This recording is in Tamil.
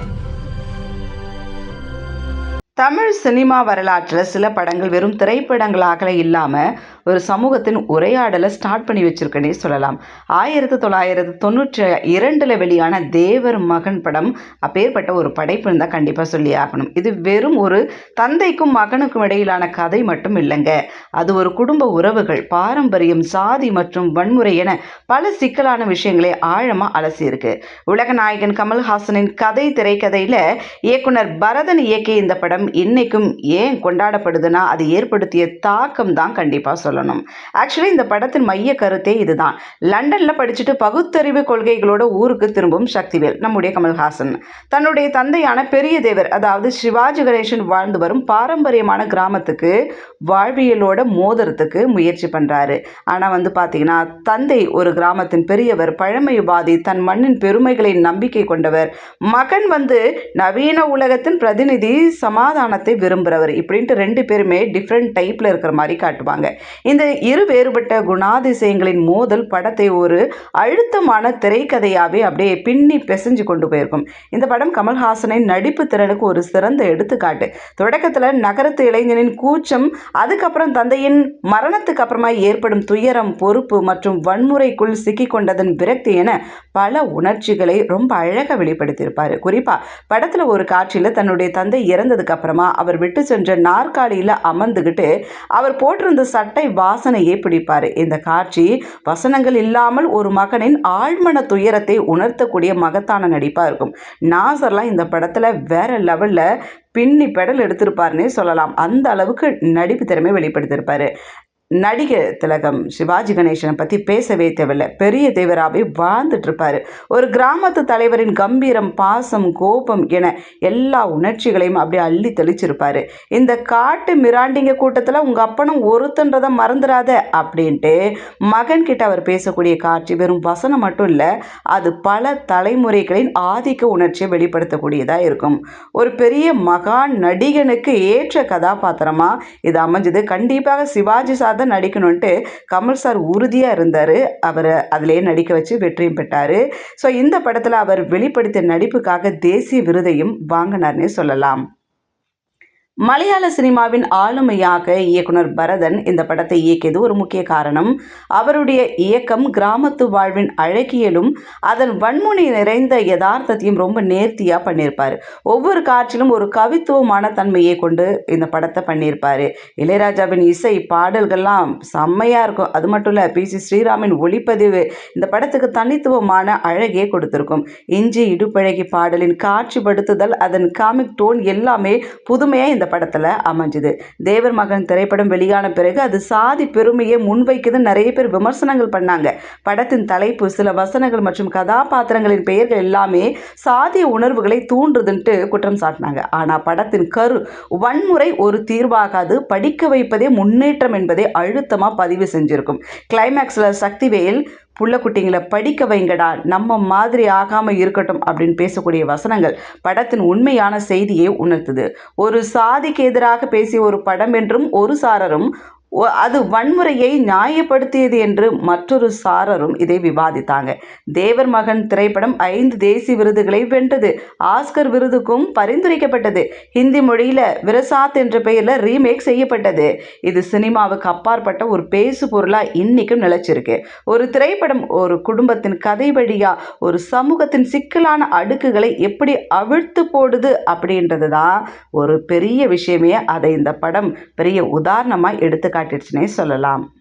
Thank you. தமிழ் சினிமா வரலாற்றில் சில படங்கள் வெறும் திரைப்படங்களாக இல்லாமல் ஒரு சமூகத்தின் உரையாடலை ஸ்டார்ட் பண்ணி வச்சுருக்கேனே சொல்லலாம். ஆயிரத்தி தொள்ளாயிரத்தி தொண்ணூற்றி இரண்டில் வெளியான தேவர் மகன் படம் அப்பேற்பட்ட ஒரு படைப்புன்னு தான் கண்டிப்பாக சொல்லி ஆகணும். இது வெறும் ஒரு தந்தைக்கும் மகனுக்கும் இடையிலான கதை மட்டும் இல்லைங்க. அது ஒரு குடும்ப உறவுகள் பாரம்பரியம் சாதி மற்றும் வன்முறை என பல சிக்கலான விஷயங்களை ஆழமாக அலசியிருக்கு. உலக நாயகன் கமல்ஹாசனின் கதை திரைக்கதையில் இயக்குனர் பரதன் இயக்கிய இந்த படம் இன்னைக்கும் ஏன் கொண்டாடப்படுதுன்னா அது ஏற்படுத்திய தாக்கம் தான் கண்டிப்பாக சொல்லணும். ஆக்சுவலி இந்த படத்தின் மைய கருத்தே இதுதான். லண்டனில் படிச்சுட்டு பகுத்தறிவு கொள்கைகளோட ஊருக்கு திரும்பும் சக்திவேல் நம்முடைய கமல்ஹாசன். தன்னுடைய தந்தையான பெரிய தேவர் அதாவது சிவாஜி கணேசன் வாழ்ந்து வரும் பாரம்பரியமான கிராமத்துக்கு வாழ்வியலோட மோதுறதுக்கு முயற்சி பண்ணுறாரு ஆனால் வந்து பார்த்தீங்கன்னா தந்தை ஒரு கிராமத்தின் பெரியவர் பழமைவாதி தன் மண்ணின் பெருமைகளை நம்பிக்கை கொண்டவர். மகன் வந்து நவீன உலகத்தின் பிரதிநிதி சமாதானத்தை விரும்புகிறவர் இப்படின்ட்டு ரெண்டு பேருமே டிஃப்ரெண்ட் டைப்பில் இருக்கிற மாதிரி காட்டுவாங்க. இந்த இரு வேறுபட்ட குணாதிசயங்களின் மோதல் படத்தை ஒரு அழுத்தமான திரைக்கதையாகவே அப்படியே பின்னி பிசைஞ்சு கொண்டு போயிருக்கும். இந்த படம் கமல்ஹாசனின் நடிப்பு திறனுக்கு ஒரு சிறந்த எடுத்துக்காட்டு. தொடக்கத்தில் நகரத்து இளைஞனின் கூச்சம் அதுக்கப்புறம் தந்தையின் மரணத்துக்கு அப்புறமா ஏற்படும் துயரம் பொறுப்பு மற்றும் வன்முறைக்குள் சிக்கிக்கொண்டதன் விரக்தி என பல உணர்ச்சிகளை ரொம்ப அழகாக வெளிப்படுத்தியிருப்பார். குறிப்பாக படத்தில் ஒரு காட்சியில் தன்னுடைய தந்தை இறந்ததுக்கு அப்புறமா அவர் விட்டு சென்ற நாற்காலியில் அமர்ந்துக்கிட்டு அவர் போட்டிருந்த சட்டை வாசனையே பிடிப்பார். இந்த காட்சி வசனங்கள் இல்லாமல் ஒரு மகனின் ஆழ்மன துயரத்தை உணர்த்தக்கூடிய மகத்தான நடிப்பாக இருக்கும். நாசர்லாம் இந்த படத்தில் வேற லெவலில் பின்னி பெடல் எடுத்திருப்பாருன்னே சொல்லலாம். அந்த அளவுக்கு நடிப்பு திறமை வெளிப்படுத்தியிருப்பாரு. நடிகர் திலகம் சிவாஜி கணேசனை பற்றி பேசவே தேவையில்லை. பெரிய தேவராகவே வாழ்ந்துட்டுருப்பார். ஒரு கிராமத்து தலைவரின் கம்பீரம் பாசம் கோபம் என எல்லா உணர்ச்சிகளையும் அப்படியே அள்ளி தெளிச்சிருப்பார். இந்த காட்டு மிராண்டிங்க கூட்டத்தில் உங்கள் அப்பனும் ஒருத்தன்றதை மறந்துடாத அப்படின்ட்டு மகன் கிட்ட அவர் பேசக்கூடிய காட்சி வெறும் வசனம் மட்டும் இல்லை அது பல தலைமுறைகளின் ஆதிக்க உணர்ச்சியை வெளிப்படுத்தக்கூடியதாக இருக்கும். ஒரு பெரிய மகான் நடிகனுக்கு ஏற்ற கதாபாத்திரமாக இது அமைஞ்சது. கண்டிப்பாக சிவாஜி சார் தான் நடிக்கணும்ன்ட்டு கமல் சார் உறுதியாக இருந்தார். அவரை அதிலே நடிக்க வச்சு வெற்றியும் பெற்றார். ஸோ இந்த படத்தில் அவர் வெளிப்படுத்திய நடிப்புக்காக தேசிய விருதையும் வாங்கினார்னே சொல்லலாம். மலையாள சினிமாவின் ஆளுமையாக இயக்குனர் பரதன் இந்த படத்தை இயக்கியது ஒரு முக்கிய காரணம். அவருடைய இயக்கம் கிராமத்து வாழ்வின் அழகியலும் அதன் வன்முனை நிறைந்த யதார்த்தத்தையும் ரொம்ப நேர்த்தியாக பண்ணியிருப்பார். ஒவ்வொரு காட்சியிலும் ஒரு கவித்துவமான தன்மையை கொண்டு இந்த படத்தை பண்ணியிருப்பார். இளையராஜாவின் இசை பாடல்கள்லாம் செம்மையாக இருக்கும். அது மட்டும் இல்லை பி. சி. ஸ்ரீராமின் ஒளிப்பதிவு இந்த படத்துக்கு தனித்துவமான அழகே கொடுத்துருக்கும். இஞ்சி இடுப்பழகி பாடலின் காட்சிப்படுத்துதல் அதன் காமிக் டோன் எல்லாமே புதுமையாக இந்த படத்தில் அமைஞ்சுது. தேவர் மகன் திரைப்படம் வெளியான பிறகு அது சாதி பெருமையை முன்வைக்குதுன்னு நிறைய பேர் விமர்சனங்கள் பண்ணாங்க. படத்தின் தலைப்பு சில வசனங்கள் மற்றும் கதாபாத்திரங்களின் பெயர்கள் எல்லாமே சாதிய உணர்வுகளை தூண்டுதுன்ட்டு குற்றம் சாட்டினாங்க. ஆனால் படத்தின் கரு வன்முறை ஒரு தீர்வாகாது படிக்க வைப்பதே முன்னேற்றம் என்பதை அழுத்தமாக பதிவு செஞ்சிருக்கும். கிளைமேக்ஸில் சக்திவேல் புள்ளக்குட்டிங்களை படிக்க வைங்கடா. நம்ம மாதிரி ஆகாமல் இருக்கட்டும் அப்படின்னு பேசக்கூடிய வசனங்கள் படத்தின் உண்மையான செய்தியை உணர்த்துது. ஒரு சாதிக்கு எதிராக பேசிய ஒரு படம் என்றும் ஒரு சாரரும் அது வன்முறையை நியாயப்படுத்தியது என்று மற்றொரு சாரரும் இதை விவாதித்தாங்க. தேவர் மகன் திரைப்படம் ஐந்து தேசிய விருதுகளை வென்றது. ஆஸ்கர் விருதுக்கும் பரிந்துரைக்கப்பட்டது. ஹிந்தி மொழியில் விரசாத் என்ற பெயரில் ரீமேக் செய்யப்பட்டது. இது சினிமாவுக்கு அப்பாற்பட்ட ஒரு பேசு பொருளாக இன்றைக்கும் நிலைச்சிருக்கு. ஒரு திரைப்படம் ஒரு குடும்பத்தின் கதை வழியாக ஒரு சமூகத்தின் சிக்கலான அடுக்குகளை எப்படி அவிழ்த்து போடுது அப்படின்றது தான் ஒரு பெரிய விஷயமே. அதை இந்த படம் பெரிய உதாரணமாக எடுத்துக்க காட்டிடுச்சுனே சொல்லலாம்.